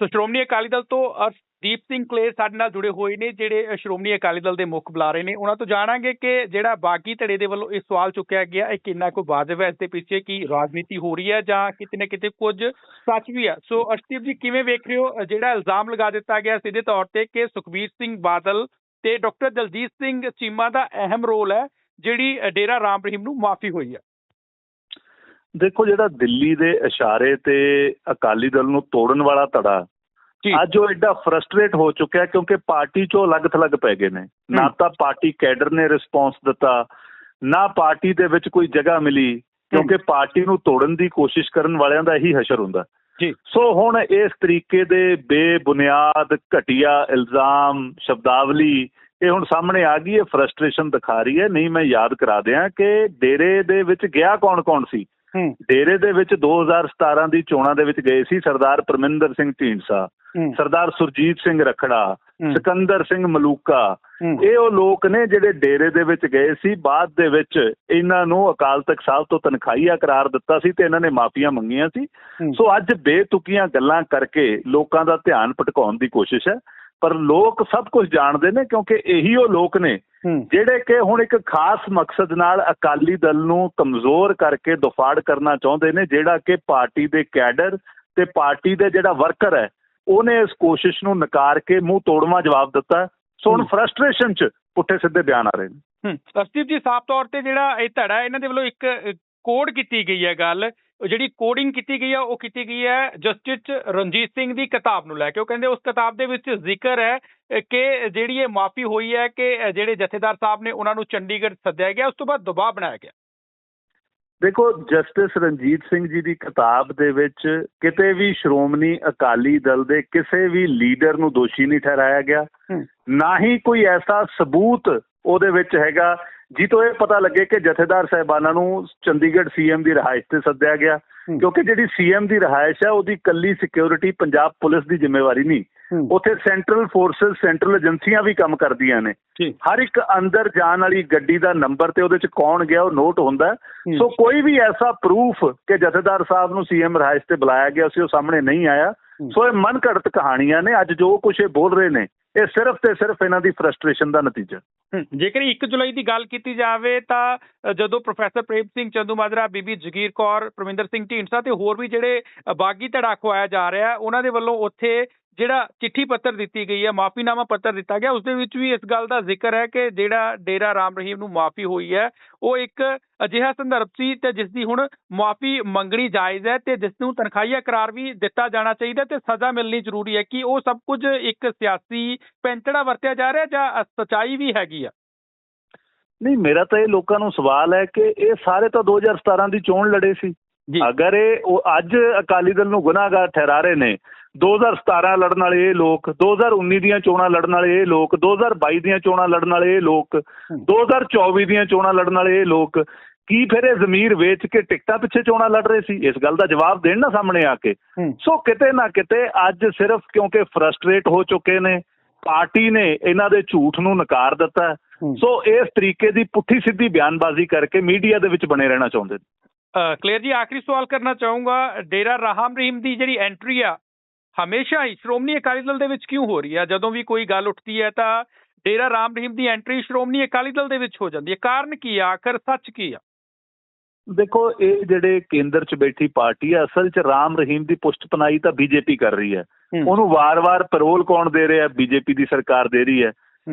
ਸੋ ਸ਼੍ਰੋਮਣੀ ਅਕਾਲੀ ਦਲ ਤੋਂ ਦੀਪ ਸਿੰਘ ਕਲੇਰ ਸਾਡੇ ਨਾਲ ਜੁੜੇ ਹੋਏ ਨੇ, ਜਿਹੜੇ ਸ਼੍ਰੋਮਣੀ ਅਕਾਲੀ ਦਲ ਦੇ ਮੁੱਖ ਬੁਲਾਰੇ ਨੇ। ਉਹਨਾਂ ਤੋਂ ਜਾਣਾਂਗੇ ਕਿ ਜਿਹੜਾ ਬਾਗੀ ਧੜੇ ਦੇ ਵੱਲੋਂ ਇਹ ਸਵਾਲ ਚੁੱਕਿਆ ਗਿਆ, ਇਹ ਕਿੰਨਾ ਕੁ ਵਾਜਬ ਹੈ, ਇਸ ਦੇ ਪਿੱਛੇ ਕੀ ਰਾਜਨੀਤੀ ਹੋ ਰਹੀ ਹੈ ਜਾਂ ਕਿਤੇ ਨਾ ਕਿਤੇ ਕੁਝ ਸੱਚ ਵੀ ਹੈ। ਸੋ ਅਰਸ਼ਦੀਪ ਜੀ, ਕਿਵੇਂ ਵੇਖ ਰਹੇ ਹੋ? ਜਿਹੜਾ ਇਲਜ਼ਾਮ ਲਗਾ ਦਿੱਤਾ ਗਿਆ ਸਿੱਧੇ ਤੌਰ ਤੇ ਕਿ ਸੁਖਬੀਰ ਸਿੰਘ ਬਾਦਲ ਤੇ ਡਾਕਟਰ ਦਲਜੀਤ ਸਿੰਘ ਚੀਮਾ ਦਾ ਅਹਿਮ ਰੋਲ ਹੈ, ਜਿਹੜੀ ਡੇਰਾ ਰਾਮ ਰਹੀਮ ਨੂੰ ਮਾਫੀ ਹੋਈ ਹੈ। ਦੇਖੋ ਜਿਹੜਾ ਦਿੱਲੀ ਦੇ ਇਸ਼ਾਰੇ ਤੇ ਅਕਾਲੀ ਦਲ ਨੂੰ ਤੋੜਨ ਵਾਲਾ ਧੜਾ ਅੱਜ ਉਹ ਐਡਾ ਫਰਸਟ੍ਰੇਟ ਹੋ ਚੁੱਕਿਆ ਕਿਉਂਕਿ ਪਾਰਟੀ ਚੋਂ ਅਲੱਗ-ਥਲੱਗ ਪੈ ਗਏ ਨੇ। ਨਾ। ਤਾਂ ਪਾਰਟੀ ਕੈਡਰ ਨੇ ਰਿਸਪੌਂਸ ਦਿੱਤਾ ਨਾ ਪਾਰਟੀ ਦੇ ਵਿੱਚ ਕੋਈ ਜਗ੍ਹਾ ਮਿਲੀ ਕਿਉਂਕਿ ਪਾਰਟੀ ਨੂੰ ਤੋੜਨ ਦੀ ਕੋਸ਼ਿਸ਼ ਕਰਨ ਵਾਲਿਆਂ ਦਾ ਇਹੀ ਹਸ਼ਰ ਹੁੰਦਾ। ਜੀ। ਸੋ ਹੁਣ ਇਸ ਤਰੀਕੇ ਦੇ ਬੇਬੁਨਿਆਦ ਘਟੀਆ ਇਲਜ਼ਾਮ ਸ਼ਬਦਾਵਲੀ ਇਹ ਹੁਣ ਸਾਹਮਣੇ ਆ ਗਈ ਹੈ ਫਰਸਟ੍ਰੇਸ਼ਨ ਦਿਖਾ ਰਹੀ ਹੈ। ਨਹੀਂ ਮੈਂ ਯਾਦ ਕਰਾ ਦਿਆਂ ਕਿ ਡੇਰੇ ਦੇ ਵਿੱਚ ਗਿਆ ਕੌਣ-ਕੌਣ ਸੀ? ਡੇਰੇ ਦੇ ਵਿੱਚ 2017 ਦੀ ਚੋਣਾਂ ਦੇ ਵਿੱਚ ਗਏ ਸੀ ਸਰਦਾਰ ਪਰਮਿੰਦਰ ਸਿੰਘ ਢੀਂਡਸਾ ਸਰਦਾਰ ਸੁਰਜੀਤ ਸਿੰਘ ਰਖੜਾ ਸਿਕੰਦਰ ਸਿੰਘ ਮਲੂਕਾ। ਇਹ ਉਹ ਲੋਕ ਨੇ ਜਿਹੜੇ ਡੇਰੇ ਦੇ ਵਿੱਚ ਗਏ ਸੀ ਬਾਅਦ ਦੇ ਵਿੱਚ ਇਹਨਾਂ ਨੂੰ ਅਕਾਲ ਤਖਤ ਸਾਹਿਬ ਤੋਂ ਤਨਖਾਹੀਆ ਕਰਾਰ ਦਿੱਤਾ ਸੀ ਤੇ ਇਹਨਾਂ ਨੇ ਮਾਫੀਆਂ ਮੰਗੀਆਂ ਸੀ। ਸੋ ਅੱਜ ਬੇਤੁਕੀਆਂ ਗੱਲਾਂ ਕਰਕੇ ਲੋਕਾਂ ਦਾ ਧਿਆਨ ਭਟਕਾਉਣ ਦੀ ਕੋਸ਼ਿਸ਼ ਹੈ ਪਰ ਲੋਕ ਸਭ ਕੁਝ ਜਾਣਦੇ ਨੇ ਕਿਉਂਕਿ ਇਹੀ ਉਹ ਲੋਕ ਨੇ ਜਿਹੜੇ ਕਿ ਹੁਣ ਇੱਕ ਖਾਸ ਮਕਸਦ ਨਾਲ ਅਕਾਲੀ ਦਲ ਨੂੰ ਕਮਜ਼ੋਰ ਕਰਕੇ ਦੁਫਾੜ ਕਰਨਾ ਚਾਹੁੰਦੇ ਨੇ ਜਿਹੜਾ ਕਿ ਪਾਰਟੀ ਦੇ ਕੈਡਰ ਤੇ ਪਾਰਟੀ ਦੇ ਜਿਹੜਾ ਵਰਕਰ ਹੈ ਉਹਨੇ ਇਸ ਕੋਸ਼ਿਸ਼ ਨੂੰ ਨਕਾਰ ਕੇ ਮੂੰਹ ਤੋੜਵਾ ਜਵਾਬ ਦਿੱਤਾ। ਸੋ ਹੁਣ। ਫਰਸਟ੍ਰੇਸ਼ਨ 'ਚ ਪੁੱਠੇ ਸਿੱਧੇ ਬਿਆਨ ਆ ਰਹੇ ਨੇ। ਹੂੰ। ਜੀ ਸਾਫ਼ ਤੌਰ ਤੇ ਜਿਹੜਾ ਇਹ ਧੜਾ ਇਹਨਾਂ ਦੇ ਵੱਲੋਂ ਇੱਕ ਕੋਡ ਕੀਤੀ ਗਈ ਹੈ ਗੱਲ। ਜਿਹੜੀ ਕੋਡਿੰਗ ਕੀਤੀ ਗਈ ਹੈ ਉਹ ਕੀਤੀ ਗਈ ਹੈ ਜਸਟਿਸ ਰਣਜੀਤ ਸਿੰਘ ਦੀ ਕਿਤਾਬ ਨੂੰ ਲੈ ਕੇ। ਉਹ ਕਹਿੰਦੇ ਉਸ ਕਿਤਾਬ ਦੇ ਵਿੱਚ ਜ਼ਿਕਰ ਹੈ ਕਿ ਜਿਹੜੀ ਇਹ ਮਾਫੀ ਹੋਈ ਹੈ ਕਿ ਜਿਹੜੇ ਜਥੇਦਾਰ ਸਾਹਿਬ ਨੇ ਉਹਨਾਂ ਨੂੰ ਚੰਡੀਗੜ੍ਹ ਸੱਦਿਆ ਗਿਆ ਉਸ ਤੋਂ ਬਾਅਦ ਦਬਾਅ ਬਣਾਇਆ ਗਿਆ। ਦੇਖੋ ਜਸਟਿਸ ਰਣਜੀਤ ਸਿੰਘ ਜੀ ਦੀ ਕਿਤਾਬ ਦੇ ਵਿੱਚ ਕਿਤੇ ਵੀ ਸ਼੍ਰੋਮਣੀ ਅਕਾਲੀ ਦਲ ਦੇ ਕਿਸੇ ਵੀ ਲੀਡਰ ਨੂੰ ਦੋਸ਼ੀ ਨਹੀਂ ਠਹਿਰਾਇਆ ਗਿਆ। ਨਾ ਹੀ ਕੋਈ ਐਸਾ ਸਬੂਤ ਉਹਦੇ ਵਿੱਚ ਹੈਗਾ ਜਿੱਤੋਂ ਇਹ ਪਤਾ ਲੱਗੇ ਕਿ ਜਥੇਦਾਰ ਸਾਹਿਬਾਨਾਂ ਨੂੰ ਚੰਡੀਗੜ੍ਹ ਸੀਐਮ ਦੀ ਰਿਹਾਇਸ਼ ਤੇ ਸੱਦਿਆ ਗਿਆ। ਕਿਉਂਕਿ ਜਿਹੜੀ ਸੀਐਮ ਦੀ ਰਿਹਾਇਸ਼ ਹੈ ਉਹਦੀ ਕੱਲੀ ਸਿਕਿਉਰਿਟੀ ਪੰਜਾਬ ਪੁਲਿਸ ਦੀ ਜ਼ਿੰਮੇਵਾਰੀ ਨਹੀਂ। ਉੱਥੇ ਸੈਂਟਰਲ ਫੋਰਸਸ ਸੈਂਟਰਲ ਏਜੰਸੀਆਂ ਵੀ ਕੰਮ ਕਰਦੀਆਂ ਨੇ। ਜੀ। ਹਰ ਇੱਕ ਅੰਦਰ ਜਾਣ ਵਾਲੀ ਗੱਡੀ ਦਾ ਨੰਬਰ ਤੇ ਉਹਦੇ ਚ ਕੌਣ ਗਿਆ ਉਹ ਨੋਟ ਹੁੰਦਾ। ਸੋ ਕੋਈ ਵੀ ਐਸਾ ਪ੍ਰੂਫ ਕਿ ਜਥੇਦਾਰ ਸਾਹਿਬ ਨੂੰ ਸੀਐਮ ਰਿਹਾਇਸ਼ ਤੇ ਬੁਲਾਇਆ ਗਿਆ ਸੀ ਉਹ ਸਾਹਮਣੇ ਨਹੀਂ ਆਇਆ। ਸੋ ਇਹ ਮਨ ਘੜਤ ਕਹਾਣੀਆਂ ਨੇ। ਅੱਜ ਜੋ ਕੁਝ ਇਹ ਬੋਲ ਰਹੇ ਨੇ ਇਹ ਸਿਰਫ ਤੇ ਸਿਰਫ ਇਹਨਾਂ ਦੀ ਫਰਸਟ੍ਰੇਸ਼ਨ ਦਾ ਨਤੀਜਾ। ਜੇਕਰ 1 ਜੁਲਾਈ ਦੀ ਗੱਲ ਕੀਤੀ ਜਾਵੇ ਤਾਂ ਜਦੋਂ ਪ੍ਰੋਫੈਸਰ ਪ੍ਰੇਮ ਸਿੰਘ ਚੰਦੂਮਾਜਰਾ, ਬੀਬੀ ਜਗੀਰ ਕੌਰ ਪ੍ਰਵਿੰਦਰ ਸਿੰਘ ਢੀਂਡਸਾ ਤੇ ਹੋਰ ਵੀ ਜਿਹੜੇ ਬਾਗੀ ਧੜਾ ਖਵਾਇਆ ਜਾ ਰਿਹਾ, ਉਹਨਾਂ ਦੇ ਵੱਲੋਂ ਉੱਥੇ ਜਿਹੜਾ ਚਿੱਠੀ ਪੱਤਰ ਦਿੱਤੀ ਗਈ ਹੈ ਮਾਫੀਨਾਮਾ ਪੱਤਰ ਦਿੱਤਾ ਗਿਆ ਉਸ ਦੇ ਵਿੱਚ ਵੀ ਇਸ ਗੱਲ ਦਾ ਜ਼ਿਕਰ ਹੈ ਕਿ ਜਿਹੜਾ ਡੇਰਾ ਰਾਮ ਰਹੀਮ ਨੂੰ ਮਾਫੀ ਹੋਈ ਹੈ ਉਹ ਇੱਕ ਅਜਿਹਾ ਸੰਦਰਭ ਸੀ ਤੇ ਜਿਸ ਦੀ ਹੁਣ ਮਾਫੀ ਮੰਗਣੀ ਜਾਇਜ਼ ਹੈ ਤੇ ਜਿਸ ਨੂੰ ਤਨਖਾਹੀਆ ਕਰਾਰ ਵੀ ਦਿੱਤਾ ਜਾਣਾ ਚਾਹੀਦਾ ਤੇ ਸਜ਼ਾ ਮਿਲਣੀ ਜ਼ਰੂਰੀ ਹੈ ਕਿ ਉਹ ਸਭ ਕੁਝ ਇੱਕ ਸਿਆਸੀ ਪੈਂਤੜਾ ਵਰਤਿਆ ਜਾ ਰਿਹਾ ਜਾਂ ਅ, ਸੱਚਾਈ ਵੀ ਹੈਗੀ ਆ? ਨਹੀਂ ਮੇਰਾ ਤਾਂ ਇਹ ਲੋਕਾਂ ਨੂੰ ਸਵਾਲ ਹੈ ਕਿ ਇਹ ਸਾਰੇ ਤਾਂ 2017 ਦੀ ਚੋਣ ਲੜੇ ਸੀ। ਅਗਰ ਇਹ ਉਹ ਅੱਜ ਅਕਾਲੀ ਦਲ ਨੂੰ ਗੁਨਾਹਗਾਰ ਠਹਿਰਾ ਰਹੇ ਨੇ 2017 ਲੜਨ ਵਾਲੇ ਇਹ ਲੋਕ 2019 ਦੀਆਂ ਚੋਣਾਂ ਲੜਨ ਵਾਲੇ ਇਹ ਲੋਕ 2022 ਦੀਆਂ ਚੋਣਾਂ ਲੜਨ ਵਾਲੇ ਇਹ ਲੋਕ 2024 ਦੀਆਂ ਚੋਣਾਂ ਲੜਨ ਵਾਲੇ ਇਹ ਲੋਕ ਕੀ ਫਿਰ ਇਹ ਜ਼ਮੀਰ ਵੇਚ ਕੇ ਟਿਕਟਾਂ ਪਿੱਛੇ ਚੋਣਾਂ ਲੜ ਰਹੇ ਸੀ? ਇਸ ਗੱਲ ਦਾ ਜਵਾਬ ਦੇਣ ਨਾ ਸਾਹਮਣੇ ਆ ਕੇ। ਸੋ ਕਿਤੇ ਨਾ ਕਿਤੇ ਅੱਜ ਸਿਰਫ ਕਿਉਂਕਿ ਫਰਸਟ੍ਰੇਟ ਹੋ ਚੁੱਕੇ ਨੇ ਪਾਰਟੀ ਨੇ ਇਹਨਾਂ ਦੇ ਝੂਠ ਨੂੰ ਨਕਾਰ ਦਿੱਤਾ। ਸੋ ਇਸ ਤਰੀਕੇ ਦੀ ਪੁੱਠੀ ਸਿੱਧੀ ਬਿਆਨਬਾਜ਼ੀ ਕਰਕੇ ਮੀਡੀਆ ਦੇ ਵਿੱਚ ਬਣੇ ਰਹਿਣਾ ਚਾਹੁੰਦੇ ਨੇ। ਕਲੀਅਰ ਜੀ ਆਖਰੀ ਸਵਾਲ ਕਰਨਾ ਚਾਹੂੰਗਾ। ਡੇਰਾ ਰਾਮ ਰਹੀਮ ਦੀ ਜਿਹੜੀ ਐਂਟਰੀ ਆ ਹਮੇਸ਼ਾ ਹੀ ਸ਼੍ਰੋਮਣੀ ਅਕਾਲੀ ਦਲ ਦੇ ਵਿੱਚ ਕਿਉਂ ਹੋ ਰਹੀ ਆ? ਜਦੋਂ ਵੀ ਕੋਈ ਗੱਲ ਉੱਠਦੀ ਹੈ ਤਾਂ ਡੇਰਾ ਰਾਮ ਰਹੀਮ ਦੀ ਐਂਟਰੀ ਸ਼੍ਰੋਮਣੀ ਅਕਾਲੀ ਦਲ ਦੇ ਵਿੱਚ ਹੋ ਜਾਂਦੀ ਹੈ। ਕਾਰਨ ਕੀ ਆ? ਆਖਰ ਸੱਚ ਕੀ ਆ? ਦੇਖੋ ਇਹ ਜਿਹੜੇ ਕੇਂਦਰ 'ਚ ਬੈਠੀ ਪਾਰਟੀ ਹੈ ਅਸਲ 'ਚ ਰਾਮ ਰਹੀਮ ਦੀ ਪੁਸ਼ਟ ਪਨਾਈ ਤਾਂ ਬੀਜੇਪੀ ਕਰ ਰਹੀ ਹੈ। ਉਹਨੂੰ ਵਾਰ-ਵਾਰ ਪੈਰੋਲ ਕੌਣ ਦੇ ਰਿਹਾ? ਬੀਜੇਪੀ ਦੀ ਸਰਕਾਰ ਦੇ ਰਹੀ ਹੈ।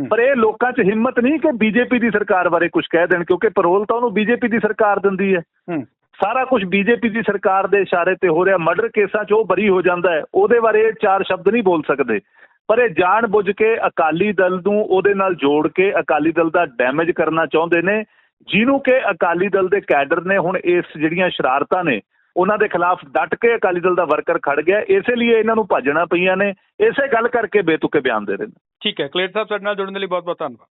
ਪਰ ਇਹ ਲੋਕਾਂ 'ਚ ਹਿੰਮਤ ਨਹੀਂ ਕਿ ਬੀਜੇਪੀ ਦੀ ਸਰਕਾਰ ਬਾਰੇ ਕੁਝ ਕਹਿ ਦੇਣ ਕਿਉਂਕਿ ਪੈਰੋਲ ਤਾਂ ਉਹਨੂੰ ਬੀਜੇਪੀ ਦੀ ਸਰਕਾਰ ਦਿੰਦੀ ਹੂੰ। ਸਾਰਾ ਕੁਝ ਬੀਜੇਪੀ ਦੀ ਸਰਕਾਰ ਦੇ ਇਸ਼ਾਰੇ ਤੇ ਹੋ ਰਿਹਾ ਮਰਡਰ ਕੇਸਾਂ 'ਚ ਉਹ ਬਰੀ ਹੋ ਜਾਂਦਾ ਹੈ, ਉਹਦੇ ਬਾਰੇ ਇਹ ਚਾਰ ਸ਼ਬਦ ਨਹੀਂ ਬੋਲ ਸਕਦੇ। ਪਰ ਇਹ ਜਾਣ ਬੁੱਝ ਕੇ ਅਕਾਲੀ ਦਲ ਨੂੰ ਉਹਦੇ ਨਾਲ ਜੋੜ ਕੇ ਅਕਾਲੀ ਦਲ ਦਾ ਡੈਮੇਜ ਕਰਨਾ ਚਾਹੁੰਦੇ ਨੇ, ਜਿਹਨੂੰ ਕਿ ਅਕਾਲੀ ਦਲ ਦੇ ਕੈਡਰ ਨੇ ਹੁਣ ਇਸ ਜਿਹੜੀਆਂ ਸ਼ਰਾਰਤਾਂ ਨੇ, ਉਹਨਾਂ ਦੇ ਖਿਲਾਫ ਡਟ ਕੇ ਅਕਾਲੀ ਦਲ ਦਾ ਵਰਕਰ ਖੜ ਗਿਆ, ਇਸੇ ਲਈ ਇਹਨਾਂ ਨੂੰ ਭੱਜਣਾ ਪਈਆਂ ਨੇ, ਇਸੇ ਗੱਲ ਕਰਕੇ ਬੇਤੁਕੇ ਬਿਆਨ ਦੇ ਰਹੇ ਨੇ। ਠੀਕ ਹੈ, ਕਲੇਰ ਸਾਹਿਬ ਸਾਡੇ ਨਾਲ ਜੁੜਨ ਦੇ ਲਈ ਬਹੁਤ ਬਹੁਤ ਧੰਨਵਾਦ।